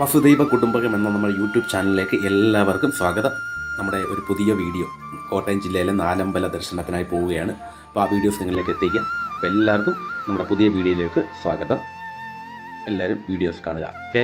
വസുദൈവ കുടുംബകം എന്ന നമ്മുടെ യൂട്യൂബ് ചാനലിലേക്ക് എല്ലാവർക്കും സ്വാഗതം. നമ്മുടെ ഒരു പുതിയ വീഡിയോ കോട്ടയം ജില്ലയിലെ നാലമ്പല ദർശനത്തിനായി പോവുകയാണ്. അപ്പോൾ ആ വീഡിയോസ് നിങ്ങളിലേക്ക് എത്തിക്കാം അപ്പോൾ എല്ലാവർക്കും നമ്മുടെ പുതിയ വീഡിയോയിലേക്ക് സ്വാഗതം. എല്ലാവരും വീഡിയോസ് കാണുക. ഓക്കെ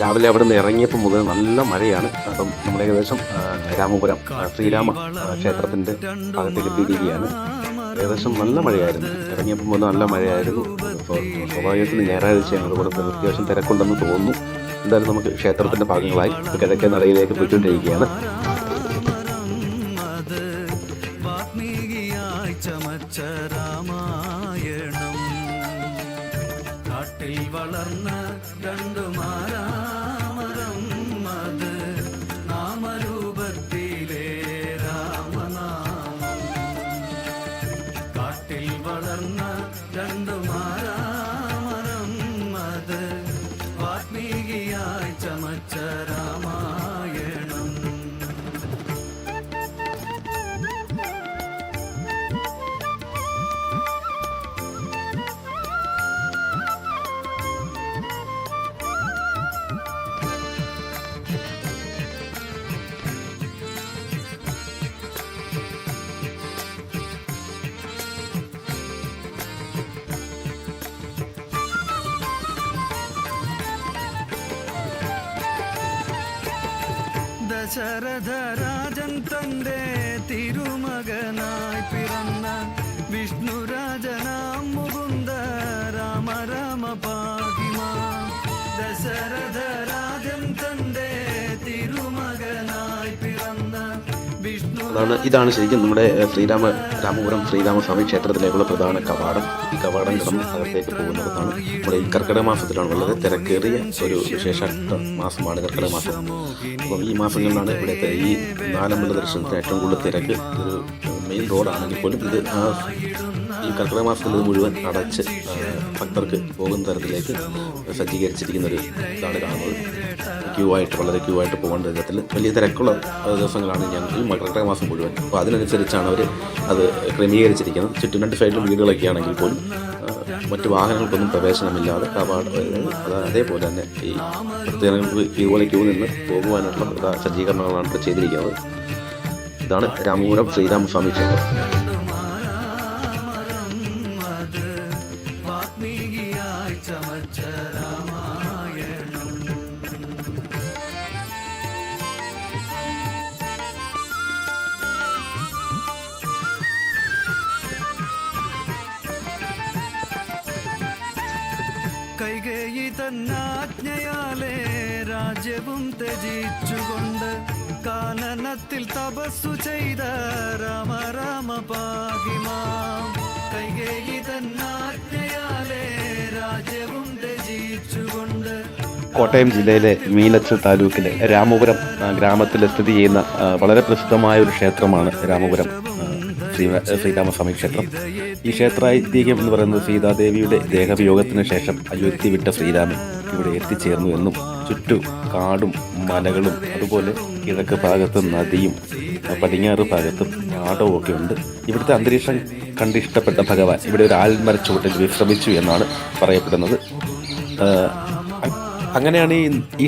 രാവിലെ അവിടെ നിന്ന് ഇറങ്ങിയപ്പോൾ മുതൽ നല്ല മഴയാണ്. അപ്പം നമ്മൾ ഏകദേശം രാമപുരം ശ്രീരാമ ക്ഷേത്രത്തിന്റെ ഭാഗത്തേക്ക് എത്തിയിരിക്കുകയാണ്. ഏകദേശം നല്ല മഴയായിരുന്നു. ഇറങ്ങിയപ്പോൾ മുതൽ നല്ല മഴയായിരുന്നു. അപ്പോൾ സ്വാഭാവികത്തിന് ഞായറാഴ്ചയാണ്. അതുപോലെ അത്യാവശ്യം തിരക്കുണ്ടെന്ന് തോന്നുന്നു. എന്തായാലും നമുക്ക് ക്ഷേത്രത്തിന്റെ ഭാഗങ്ങളായി കിഴക്കേ നടയിലേക്ക് പോയിക്കൊണ്ടിരിക്കുകയാണ്. ചമച്ച രാമായണം. കാട്ടിൽ വളർന്ന രണ്ടു മാരാമരം ചര தசரத ராஜன் தந்தே திருமகனாய் பிறந்தான் விஷ்ணு ராஜனாம் முகுந்த ராம ராம பாகிமா. தசரத അതാണ് ഇതാണ് ശരിക്കും നമ്മുടെ ശ്രീരാമ രാമപുരം ശ്രീരാമസ്വാമി ക്ഷേത്രത്തിലേക്കുള്ള പ്രധാന കവാടം. ഈ കവാടം കടന്ന് അകത്തേക്ക് പോകുന്നതാണ് നമ്മുടെ ഈ കർക്കിടക മാസത്തിലാണ് വളരെ തിരക്കേറിയ ഒരു വിശേഷ മാസമാണ് കർക്കിടക മാസം. അപ്പം ഈ മാസങ്ങളിലാണ് ഇവിടുത്തെ ഈ നാലമ്പല ദർശനത്തിന് ഏറ്റവും കൂടുതൽ തിരക്ക്. ഒരു മെയിൻ റോഡാണെങ്കിൽ പോലും ഇത് ഈ കർക്കിടക മാസത്തിൽ മുഴുവൻ അടച്ച് ഭക്തർക്ക് പോകുന്ന തരത്തിലേക്ക് സജ്ജീകരിച്ചിരിക്കുന്ന ഒരു ഇതാണ് കാണുന്നത്. ക്യൂ ആയിട്ട് വളരെ ക്യൂ ആയിട്ട് പോകേണ്ട വിധത്തിൽ വലിയ തിരക്കുള്ള ദിവസങ്ങളാണ് ഞാൻ ഈ മകരക്കര മാസം മുഴുവൻ. അപ്പോൾ അതിനനുസരിച്ചാണ് അവർ അത് ക്രമീകരിച്ചിരിക്കുന്നത്. ചുറ്റും രണ്ട് സൈഡിലും വീടുകളൊക്കെ ആണെങ്കിൽ പോലും മറ്റ് വാഹനങ്ങൾക്കൊന്നും പ്രവേശനമില്ലാതെ കവാട് അത് അതേപോലെ തന്നെ ഈ ഭക്തജനങ്ങൾക്ക് ഇതുപോലെ ക്യൂ നിന്ന് പോകുവാനുള്ള സജ്ജീകരണങ്ങളാണ് ഇപ്പോൾ ചെയ്തിരിക്കുന്നത്. ഇതാണ് രാമപുരം ശ്രീരാമസ്വാമി ക്ഷേത്രം. തന്നാജ്ഞയാലേ രാജ്യവും ത്യജിച്ചുകൊണ്ട് കാനനത്തിൽ തപസ്സു ചെയ്ത രാമ രാമ പാഹിമാം കൈകേയി തന്നാജ്ഞയാലേ രാജ്യവും ത്യജിച്ചുകൊണ്ട് കോട്ടയം ജില്ലയിലെ മീനച്ച് താലൂക്കിലെ രാമപുരം ഗ്രാമത്തിൽ സ്ഥിതി ചെയ്യുന്ന വളരെ പ്രസിദ്ധമായ ഒരു ക്ഷേത്രമാണ് രാമപുരം. ശ്രീ ശ്രീരാമസ്വാമി ക്ഷേത്രം. ഈ ക്ഷേത്ര ഐതിഹ്യം എന്ന് പറയുന്നത് സീതാദേവിയുടെ ദേഹവിയോഗത്തിന് ശേഷം അയോധ്യ വിട്ട ശ്രീരാമൻ ഇവിടെ എത്തിച്ചേർന്നു എന്നും ചുറ്റു കാടും മലകളും അതുപോലെ കിഴക്ക് ഭാഗത്ത് നദിയും പടിഞ്ഞാറ് ഭാഗത്തും പാടവും ഒക്കെ ഉണ്ട്. ഇവിടുത്തെ അന്തരീക്ഷം കണ്ടിഷ്ടപ്പെട്ട ഭഗവാൻ ഇവിടെ ഒരു ആൽമരച്ചുവട്ടിൽ വിശ്രമിച്ചു എന്നാണ് പറയപ്പെടുന്നത്. അങ്ങനെയാണ് ഈ ഈ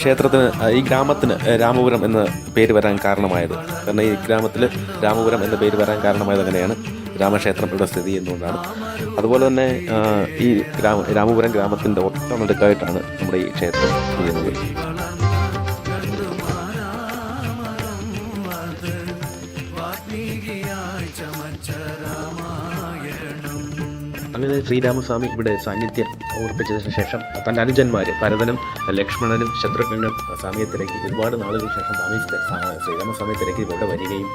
ക്ഷേത്രത്തിന് ഈ ഗ്രാമത്തിന് രാമപുരം എന്ന പേര് വരാൻ കാരണമായത്. കാരണം ഈ ഗ്രാമത്തിൽ രാമപുരം എന്ന പേര് വരാൻ കാരണമായത് അങ്ങനെയാണ്. രാമക്ഷേത്രം ഇവിടെ സ്ഥിതി ചെയ്യുന്നതുകൊണ്ടാണ്. അതുപോലെ തന്നെ ഈ ഗ്രാമ രാമപുരം ഗ്രാമത്തിന്റെ ഒട്ടനടുക്കായിട്ടാണ് നമ്മുടെ ഈ ക്ഷേത്രം ചെയ്യുന്നത്. അങ്ങനെ ശ്രീരാമസ്വാമി ഇവിടെ സാന്നിധ്യം ഓർപ്പിച്ചതിന് ശേഷം തന്റെ അനുജന്മാർ ഭരതനും ലക്ഷ്മണനും ശത്രുഘ്നും സ്വാമിയെ ഒരുപാട് നാളുകൾക്ക് ശേഷം സ്വാമി തിരക്കി ഇവിടെ വരികയും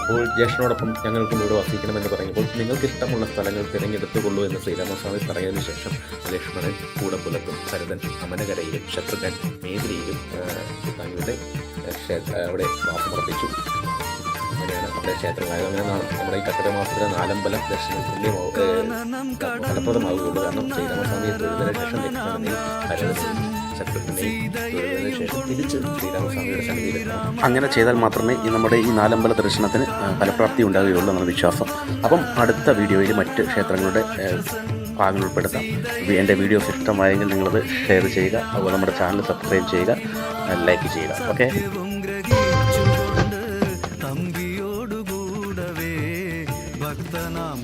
അപ്പോൾ ജ്യേഷ്ഠനോടൊപ്പം ഞങ്ങൾക്കും ഇവിടെ വസിക്കണമെന്ന് പറഞ്ഞപ്പോൾ നിങ്ങൾക്ക് ഇഷ്ടമുള്ള സ്ഥലങ്ങൾ തിരഞ്ഞെടുത്തുകൊള്ളൂ എന്ന് ശ്രീരാമസ്വാമി പറഞ്ഞതിന് ശേഷം ലക്ഷ്മണൻ കൂടപ്പുലത്തും ഭരതൻ അമനകരയിലും ശത്രുഘ്നൻ ക്ഷേ- അവിടെ വാസമർപ്പിച്ചു അപ്പോൾ നമ്മുടെ ക്ഷേത്രങ്ങളായത് അങ്ങനെ നമ്മുടെ ഈ കർക്കിടക മാസത്തിലെ നാലമ്പലം ദർശനം തുല്യമാവും ഫലപ്രദമാവുകയുള്ളൂ. കാരണം ശ്രീരാമസ്വാമിയെ തൊഴുതിന് ശേഷം അങ്ങനെ ചെയ്താൽ മാത്രമേ ഈ നമ്മുടെ ഈ നാലമ്പല ദർശനത്തിന് ഫലപ്രാപ്തി ഉണ്ടാകുകയുള്ളൂ എന്നാണ് വിശ്വാസം. അപ്പം അടുത്ത വീഡിയോയിൽ മറ്റ് ക്ഷേത്രങ്ങളുടെ ഭാഗങ്ങൾ ഉൾപ്പെടുത്താം. എന്റെ വീഡിയോസ് ഇഷ്ടമായെങ്കിൽ നിങ്ങളത് ഷെയർ ചെയ്യുക. അതുപോലെ നമ്മുടെ ചാനൽ സബ്സ്ക്രൈബ് ചെയ്യുക. ലൈക്ക് ചെയ്യുക. ഓക്കെ?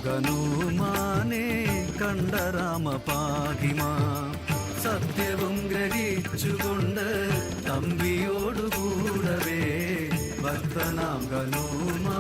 ഹനുമാനെ കണ്ട രാമപാഹിമാ സത്യവും ഗ്രഹിച്ചുകൊണ്ട് തമ്പിയോടുകൂടവേ ഭക്തനാം കണ്ട